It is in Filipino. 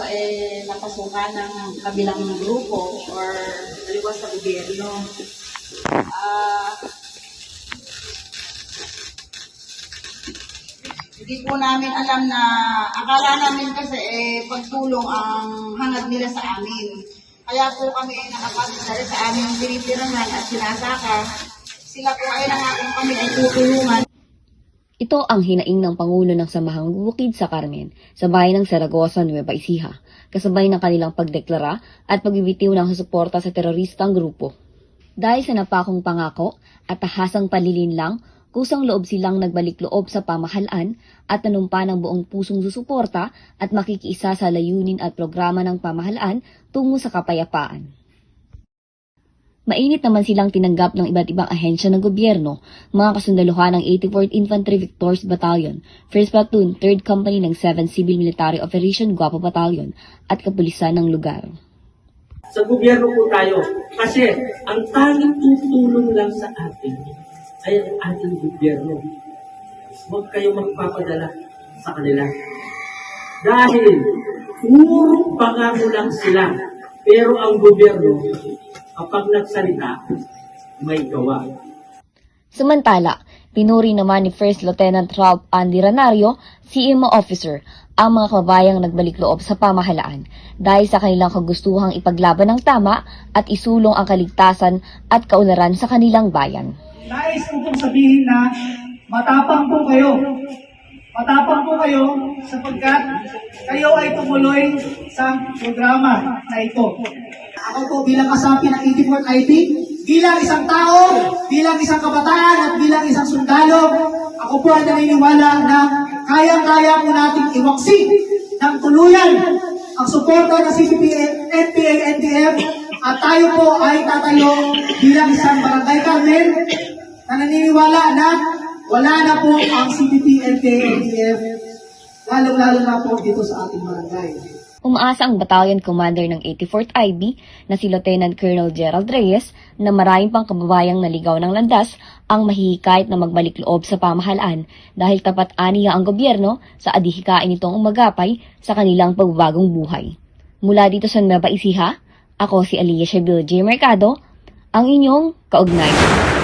po eh napasukan ng kabilang grupo or dalawa sa gobyerno. Ah, hindi po namin alam na akala namin kasi eh pagtulong ang hangad nila sa amin. Kaya po kami ay nakapagdala sa aming tinitirahan at sinasaka. Sila po ay nangakong kami ay tutulungan. Ito ang hinaing ng Pangulo ng Samahang Bukid sa Carmen sa bayan ng Saragosa, Nueva Ecija, kasabay ng kanilang pagdeklara at pagbibitiw ng suporta sa teroristang grupo. Dahil sa napakong pangako at tahasang palilinlang, kusang loob silang nagbalik loob sa pamahalaan at nanumpa ng buong pusong susuporta at makikiisa sa layunin at programa ng pamahalaan tungo sa kapayapaan. Mainit naman silang tinanggap ng iba't ibang ahensya ng gobyerno, mga kasundaluhan ng 84th Infantry Victors Battalion, 1st Platoon, 3rd Company ng 7th Civil Military Operation Guapo Battalion, at kapulisan ng lugar. Sa gobyerno po tayo. Kasi ang tanging tutulong lang sa atin ay ang ating gobyerno. Huwag kayo magpapadala sa kanila. Dahil puro pangako lang sila. Pero ang gobyerno, kapag nagsalita, may gawa. Samantala, pinuri naman ni First Lieutenant Ralph Andy Ranario, CMO officer, ang mga kabayang nagbalik loob sa pamahalaan dahil sa kanilang kagustuhang ipaglaban ng tama at isulong ang kaligtasan at kaunlaran sa kanilang bayan. Nais ko pong sabihin na matapang po kayo. Matapang po kayo sapagkat kayo ay tumuloy sa programa na ito. Ako po bilang kasapi ng 84th ID, bilang isang tao, bilang isang kabataan at bilang isang sundalo, ako po ay naniniwala na kaya-kaya po nating iwaksi ng tuluyan ang suporta ng CPP, NPA, NDF at tayo po ay tatayo bilang isang barangay Carmen na naniniwala na wala na po ang CPP, NPA, NDF lalong-lalo na po dito sa ating barangay. Umaasa ang battalion commander ng 84th IB na si Lieutenant Colonel Gerald Reyes na maraming pang kababayang naligaw ng landas ang mahihikayat na magbalik loob sa pamahalaan dahil tapat aniya ang gobyerno sa adihikain nitong umagapay sa kanilang pagbabagong buhay. Mula dito sa Nueva Ecija, ako si Aliyah Shabil J. Mercado, ang inyong kaugnay.